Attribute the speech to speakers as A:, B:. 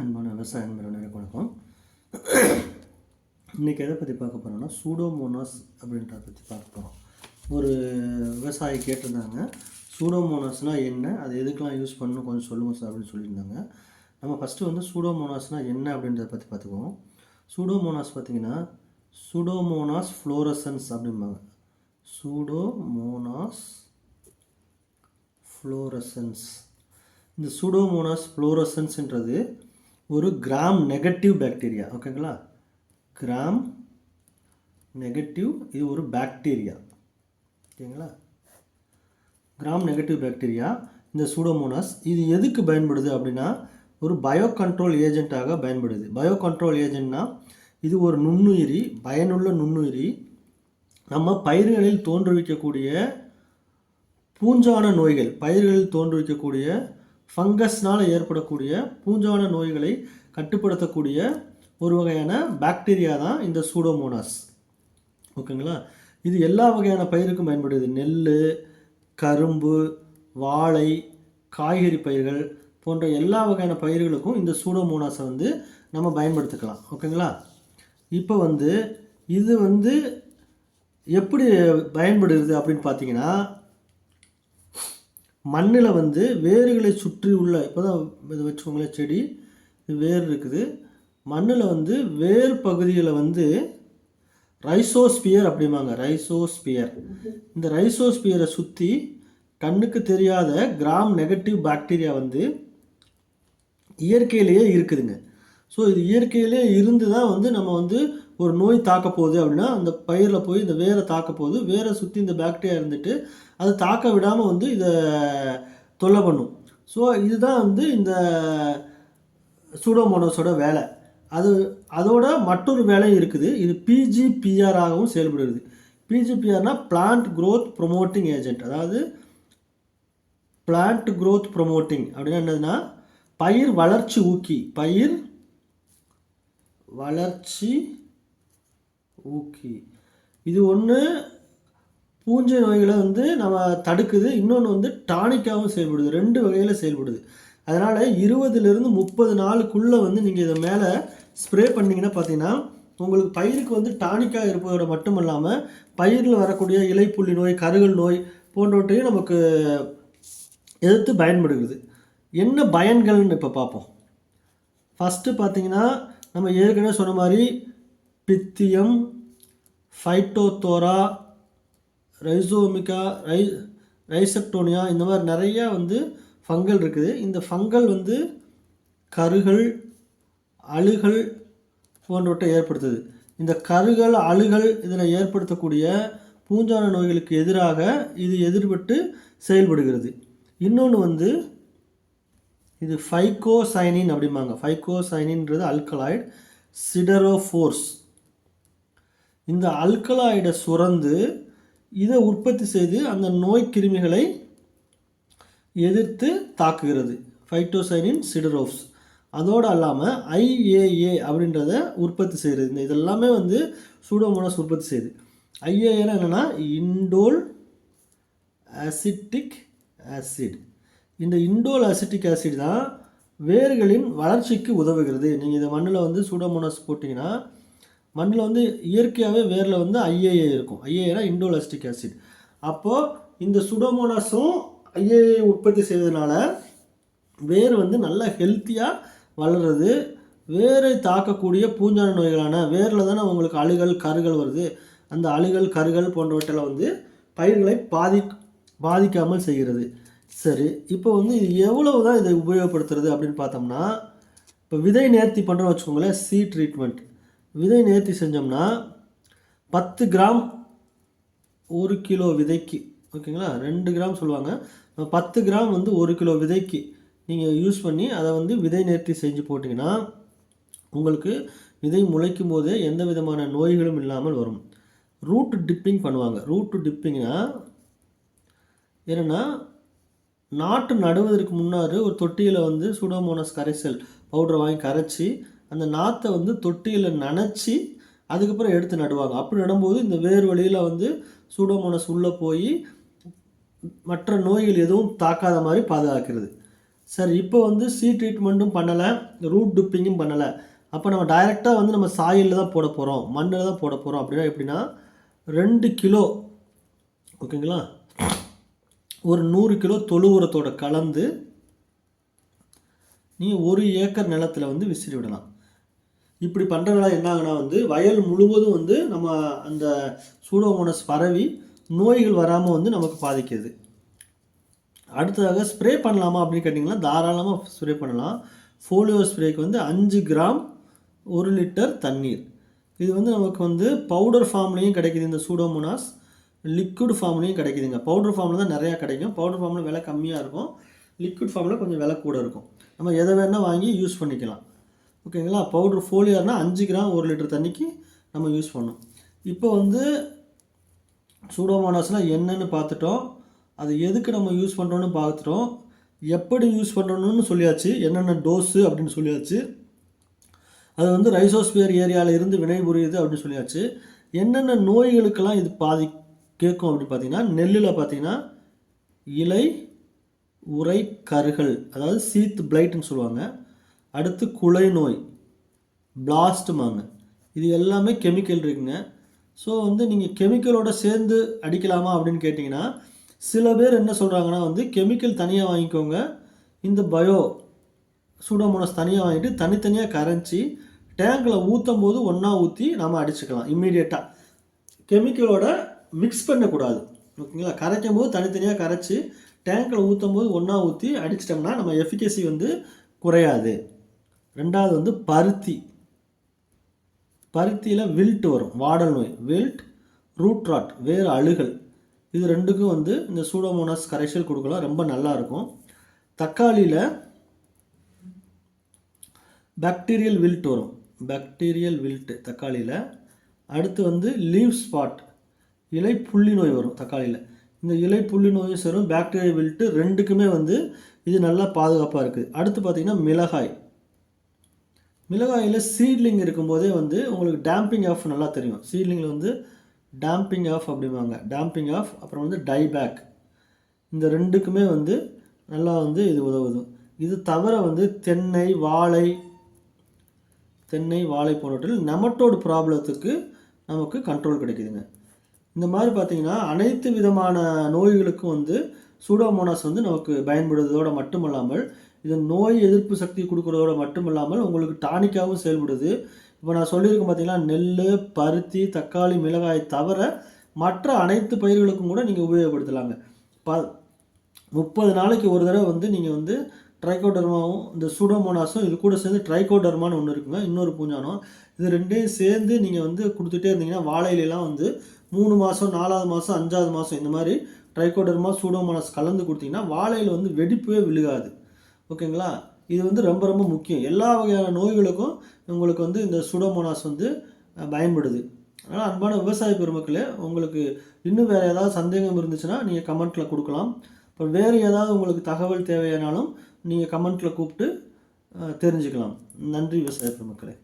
A: அன்பான விவசாய நண்பர்களுக்கு வணக்கம். இன்றைக்கி எதை பற்றி பார்க்க போகிறோம்னா சூடோமோனாஸ் அப்படின்றத பற்றி பார்க்க போகிறோம் ஒரு விவசாயி கேட்டிருந்தாங்க சூடோமோனாஸ்னால் என்ன அது எதுக்கெலாம் யூஸ் பண்ணணும் கொஞ்சம் சொல்லுங்கள் சார் அப்படின்னு சொல்லியிருந்தாங்க. நம்ம ஃபஸ்ட்டு வந்து சூடோமோனாஸ்னால் என்ன அப்படின்றத பற்றி பார்த்துக்குவோம். சூடோமோனாஸ் பார்த்தீங்கன்னா சூடோமோனாஸ் ஃப்ளோரசன்ஸ் அப்படிம்பாங்க. சூடோமோனாஸ் ஃப்ளோரசன்ஸ் இந்த சூடோமோனாஸ் ஃப்ளோரசன்ஸ்ன்றது ஒரு கிராம் நெகட்டிவ் பாக்டீரியா ஓகேங்களா கிராம் நெகட்டிவ் இது ஒரு பாக்டீரியா ஓகேங்களா கிராம் நெகட்டிவ் பாக்டீரியா இந்த சூடோமோனாஸ் இது எதுக்கு பயன்படுது அப்படின்னா ஒரு பயோ கண்ட்ரோல் ஏஜென்ட்டாக பயன்படுது. பயோ கண்ட்ரோல் ஏஜென்ட்னா இது ஒரு நுண்ணுயிரி பயனுள்ள நுண்ணுயிரி நம்ம பயிர்களில் தோன்றுவிக்கக்கூடிய பூஞ்சான நோய்கள் பயிர்களில் தோன்றுவிக்கக்கூடிய ஃபங்கஸ்னால் ஏற்படக்கூடிய பூஞ்சான நோய்களை கட்டுப்படுத்தக்கூடிய ஒரு வகையான பாக்டீரியா தான் இந்த சூடோமோனாஸ் ஓகேங்களா? இது எல்லா வகையான பயிருக்கும் பயன்படுது. நெல் கரும்பு வாழை காய்கறி பயிர்கள் போன்ற எல்லா வகையான பயிர்களுக்கும் இந்த சூடோமோனாஸை வந்து நம்ம பயன்படுத்திக்கலாம். ஓகேங்களா? இப்போ வந்து இது வந்து எப்படி பயன்படுகிறது அப்படின்னு பார்த்தீங்கன்னா மண்ணில் வந்து வேர்களை சுற்றி உள்ள இப்போ தான் இதை வச்சுக்கோங்களேன் செடி வேர் இருக்குது. மண்ணில் வந்து வேர் பகுதியில் வந்து ரைசோஸ்பியர் அப்படிம்பாங்க ரைசோஸ்பியர். இந்த ரைசோஸ்பியரை சுற்றி கண்ணுக்கு தெரியாத கிராம் நெகட்டிவ் பாக்டீரியா வந்து இயற்கையிலேயே இருக்குதுங்க. ஸோ இது இயற்கையிலே இருந்து தான் வந்து நம்ம வந்து ஒரு நோய் தாக்க போகுது அப்படின்னா அந்த பயிரில் போய் இந்த வேரை தாக்க போகுது வேரை சுற்றி இந்த பாக்டீரியா இருந்துட்டு அது தாக்க விடாமல் வந்து இதை தொல்லை பண்ணும். ஸோ இதுதான் வந்து இந்த சூடோமோனோஸோட வேலை. அது அதோட மற்றொரு வேலையும் இருக்குது. இது பிஜிபிஆர் ஆகவும் செயல்படுகிறது. பிஜிபிஆர்னால் பிளான்ட் க்ரோத் ப்ரொமோட்டிங் ஏஜென்ட் அதாவது பிளான்ட் க்ரோத் ப்ரொமோட்டிங் அப்படின்னா என்னதுன்னா பயிர் வளர்ச்சி ஊக்கி. பயிர் வளர்ச்சி ஓகே இது ஒன்று பூஞ்சை நோய்களை வந்து நம்ம தடுக்குது. இன்னொன்று வந்து டானிக்காகவும் செயல்படுது. ரெண்டு வகையில் செயல்படுது. அதனால் இருபதுலேருந்து முப்பது நாளுக்குள்ளே வந்து நீங்கள் இதை மேலே ஸ்ப்ரே பண்ணிங்கன்னா பார்த்தீங்கன்னா உங்களுக்கு பயிருக்கு வந்து டானிக்காக இருப்பதோட மட்டும் இல்லாமல் பயிரில் வரக்கூடிய இலைப்புள்ளி நோய் கருகல் நோய் போன்றவற்றையும் நமக்கு எதிர்த்து பயன்படுகிறது. என்ன பயன்கள்னு இப்போ பார்ப்போம் ஃபஸ்ட்டு பார்த்தீங்கன்னா நம்ம ஏற்கனவே சொன்ன மாதிரி பித்தியம் ஃபைட்டோத்தோரா ரைசோமிகா ரை ரைசக்டோனியா இந்த மாதிரி நிறையா வந்து ஃபங்கல் இருக்குது. இந்த ஃபங்கல் வந்து கருகள் அழுகல் போன்றவற்றை ஏற்படுத்துது. இந்த கருகள் அழுகல் இதில் ஏற்படுத்தக்கூடிய பூஞ்சான நோய்களுக்கு எதிராக இது எதிர்பட்டு செயல்படுகிறது. இன்னொன்று வந்து இது ஃபைகோசைனின் அப்படிம்பாங்க. ஃபைகோசைனின்றது அல்கலாய்டு சிடரோஃபோர்ஸ் இந்த அல்கலாய்டை சுரந்து இதை உற்பத்தி செய்து அந்த நோய் கிருமிகளை எதிர்த்து தாக்குகிறது. ஃபைட்டோசைனின் சிடரோஃப்ஸ் அதோடு அல்லாமல் ஐஏஏ அப்படின்றத உற்பத்தி செய்கிறது. இந்த இதெல்லாமே வந்து சூடோமோனாஸ் உற்பத்தி செய்யுது. ஐஏஏனா என்னென்னா இண்டோல் அசிட்டிக் ஆசிட் இந்த இண்டோல் அசிட்டிக் ஆசிட் தான் வேர்களின் வளர்ச்சிக்கு உதவுகிறது. நீங்கள் இதை மண்ணில் வந்து சூடோமோனாஸ் போட்டிங்கன்னா மண்ணில் வந்து இயற்கையாகவே வேரில் வந்து ஐஏஏ இருக்கும். ஐஏஏனா இண்டோலாஸ்டிக் ஆசிட். அப்போது இந்த சுடோமோனாஸும் ஐஏஏ உற்பத்தி செய்வதனால வேர் வந்து நல்லா ஹெல்த்தியாக வளருது. வேரை தாக்கக்கூடிய பூஞ்சான நோய்களான வேரில் தானே உங்களுக்கு அழுகல் கருகள் வருது. அந்த அழுகல் கருகள் போன்றவற்றில் வந்து பயிர்களை பாதி பாதிக்காமல் செய்கிறது. சரி இப்போ வந்து இது எவ்வளவு தான் இதை உபயோகப்படுத்துறது அப்படின்னு பார்த்தோம்னா இப்போ விதை நேர்த்தி பண்ணுறோம் வச்சுக்கோங்களேன் சி ட்ரீட்மெண்ட் விதை நேர்த்தி செஞ்சோம்னா பத்து கிராம் ஒரு கிலோ விதைக்கு ஓகேங்களா? ரெண்டு கிராம் சொல்லுவாங்க. பத்து கிராம் வந்து ஒரு கிலோ விதைக்கு நீங்கள் யூஸ் பண்ணி அதை வந்து விதை நேர்த்தி செஞ்சு போட்டிங்கன்னா உங்களுக்கு விதை முளைக்கும் போதே எந்த விதமான நோய்களும் இல்லாமல் வரும். ரூட் டிப்பிங் பண்ணுவாங்க. ரூட் டிப்பிங்னா என்னென்னா நாட்டு நடுவதற்கு முன்னாடி ஒரு தொட்டியில் வந்து சுடோமோனஸ் கரைசல் பவுடரை வாங்கி கரைச்சி அந்த நாற்றை வந்து தொட்டியில் நனைச்சி அதுக்கப்புறம் எடுத்து நடுவாங்க. அப்படி நடும்போது இந்த வேர் வழியில் வந்து சூடோமோனஸ் உள்ளே போய் மற்ற நோய்கள் எதுவும் தாக்காத மாதிரி பாதுகாக்கிறது. சரி இப்போ வந்து சீ ட்ரீட்மெண்ட்டும் பண்ணலை ரூட் டிப்பிங்கும் பண்ணலை. அப்போ நம்ம டைரெக்டாக வந்து நம்ம சாயிலில் தான் போட போகிறோம் மண்ணில் தான் போட போகிறோம் அப்படின்னா எப்படின்னா ரெண்டு கிலோ ஓகேங்களா? ஒரு நூறு கிலோ தொழு உரத்தோட கலந்து நீங்கள் ஒரு ஏக்கர் நிலத்தில் வந்து விசிறி விடலாம். இப்படி பண்ணுறதுனால என்ன ஆகுனா வந்து வயல் முழுவதும் வந்து நம்ம அந்த சூடோமோனஸ் பரவி நோய்கள் வராமல் வந்து நமக்கு பாதிக்குது. அடுத்ததாக ஸ்ப்ரே பண்ணலாமா அப்படின்னு கேட்டிங்கன்னா தாராளமாக ஸ்ப்ரே பண்ணலாம். ஃபோலியோ ஸ்ப்ரேக்கு வந்து அஞ்சு கிராம் ஒரு லிட்டர் தண்ணீர். இது வந்து நமக்கு வந்து பவுடர் ஃபார்ம்லேயும் கிடைக்குது இந்த சூடோமோனாஸ். லிக்விட் ஃபார்ம்லேயும் கிடைக்குதுங்க. பவுடர் ஃபார்மில் தான் நிறையா கிடைக்கும். பவுடர் ஃபார்மில் விலை கம்மியாக இருக்கும். லிக்விட் ஃபார்மில் கொஞ்சம் விலை கூட இருக்கும். நம்ம எதை வேணால் வாங்கி யூஸ் பண்ணிக்கலாம். ஓகேங்களா? பவுடர் ஃபோலியார்னால் அஞ்சு கிராம் ஒரு லிட்டர் தண்ணிக்கு நம்ம யூஸ் பண்ணோம். இப்போ வந்து சூடோமோனாஸ்னால் என்னன்னு பார்த்துட்டோம். அது எதுக்கு நம்ம யூஸ் பண்ணுறோன்னு பார்த்துட்டோம். எப்படி யூஸ் பண்ணுறோன்னு சொல்லியாச்சு. என்னென்ன டோஸு அப்படின்னு சொல்லியாச்சு. அது வந்து ரைசோஸ்பியர் ஏரியாவில் இருந்து வினை புரியுது அப்படின்னு சொல்லியாச்சு. என்னென்ன நோய்களுக்கெல்லாம் இது பாதி கேட்கும் அப்படின்னு பார்த்தீங்கன்னா நெல்லில் பார்த்தீங்கன்னா இலை உரை கருகள் அதாவது சீத் பிளைட்னு சொல்லுவாங்க. அடுத்து குலை நோய் பிளாஸ்ட்டுமாங்க இது எல்லாமே கெமிக்கல் இருக்குங்க. ஸோ வந்து நீங்கள் கெமிக்கலோட சேர்ந்து அடிக்கலாமா அப்படின்னு கேட்டிங்கன்னா சில பேர் என்ன சொல்கிறாங்கன்னா வந்து கெமிக்கல் தனியாக வாங்கிக்கோங்க. இந்த பயோ சூடோமோனஸ் தனியாக வாங்கிட்டு தனித்தனியாக கரைஞ்சி டேங்கில் ஊற்றும் போது ஒன்றா ஊற்றி நாம் அடிச்சுக்கலாம் இம்மீடியட்டாக கெமிக்கலோட மிக்ஸ் பண்ணக்கூடாது. ஓகேங்களா? கரைக்கும் போது தனித்தனியாக கரைச்சி டேங்கில் ஊற்றும் போது ஒன்றா ஊற்றி அடிச்சிட்டோம்னா நம்ம எஃபிகசி வந்து குறையாது. ரெண்டாவது வந்து பருத்தி. பருத்தியில் வில்ட் வரும் வாடல் நோய். வில்ட் ரூட் ராட் வேறு அழுகல். இது ரெண்டுக்கும் வந்து இந்த சூடோமோனாஸ் கரைசல் கொடுக்கலாம் ரொம்ப நல்லாயிருக்கும் தக்காளியில் பாக்டீரியல் வில்ட் வரும். பாக்டீரியல் வில்ட் தக்காளியில். அடுத்து வந்து லீவ் ஸ்பாட் இலை புள்ளி நோய் வரும் தக்காளியில். இந்த இலை புள்ளி நோயும் சரும் பாக்டீரியல் வில்ட்டு ரெண்டுக்குமே வந்து இது நல்லா பாதுகாப்பாக இருக்குது அடுத்து பார்த்திங்கன்னா மிளகாய். மிளகாயில் சீட்லிங் இருக்கும்போதே வந்து உங்களுக்கு டேம்பிங் ஆஃப் நல்லா தெரியும். சீட்லிங்கில் வந்து டேம்பிங் ஆஃப் அப்படிம்பாங்க. டேம்பிங் ஆஃப் அப்புறம் வந்து டைபேக் இந்த ரெண்டுக்குமே வந்து நல்லா வந்து இது உதவுது. இது தவிர வந்து தென்னை வாழை தென்னை வாழை போன்றவற்றில் நெமட்டோடு ப்ராப்ளத்துக்கு நமக்கு கண்ட்ரோல் கிடைக்குதுங்க. இந்த மாதிரி பார்த்திங்கன்னா அனைத்து விதமான நோய்களுக்கும் வந்து சூடோமோனாஸ் வந்து நமக்கு பயன்படுவதோடு மட்டுமல்லாமல் இது நோய் எதிர்ப்பு சக்தி கொடுக்குறதோட மட்டும் இல்லாமல் உங்களுக்கு டானிக்காகவும் செயல்படுது. இப்போ நான் சொல்லியிருக்கேன் பார்த்தீங்கன்னா நெல் பருத்தி தக்காளி மிளகாய் தவிர மற்ற அனைத்து பயிர்களுக்கும் கூட நீங்கள் உபயோகப்படுத்தலாங்க. ப முப்பது நாளைக்கு ஒரு தடவை வந்து நீங்கள் வந்து ட்ரைகோடர்மாவும் இந்த சூடோமோனாஸும் இது கூட சேர்ந்து ட்ரைகோடர்மான்னு ஒன்று இருக்குங்க இன்னொரு பூஞ்சானம். இது ரெண்டையும் சேர்ந்து நீங்கள் வந்து கொடுத்துட்டே இருந்தீங்கன்னா வாழையிலலாம் வந்து மூணு மாதம் நாலாவது மாதம் அஞ்சாவது மாதம் இந்த மாதிரி ட்ரைகோடர்மா சூடோமோனாஸ் கலந்து கொடுத்தீங்கன்னா வாழையில் வந்து வெடிப்பே விழுகாது. ஓகேங்களா? இது வந்து ரொம்ப ரொம்ப முக்கியம். எல்லா வகையான நோய்களுக்கும் உங்களுக்கு வந்து இந்த சுடோமோனாஸ் வந்து பயன்படுது. அதனால் அன்பான விவசாய பெருமக்களே உங்களுக்கு இன்னும் வேறு ஏதாவது சந்தேகம் இருந்துச்சுன்னா நீங்கள் கமெண்ட்டில் கொடுக்கலாம். அப்புறம் வேறு ஏதாவது உங்களுக்கு தகவல் தேவையானாலும் நீங்கள் கமெண்ட்டில் கூப்பிட்டு தெரிஞ்சுக்கலாம். நன்றி விவசாய பெருமக்களே.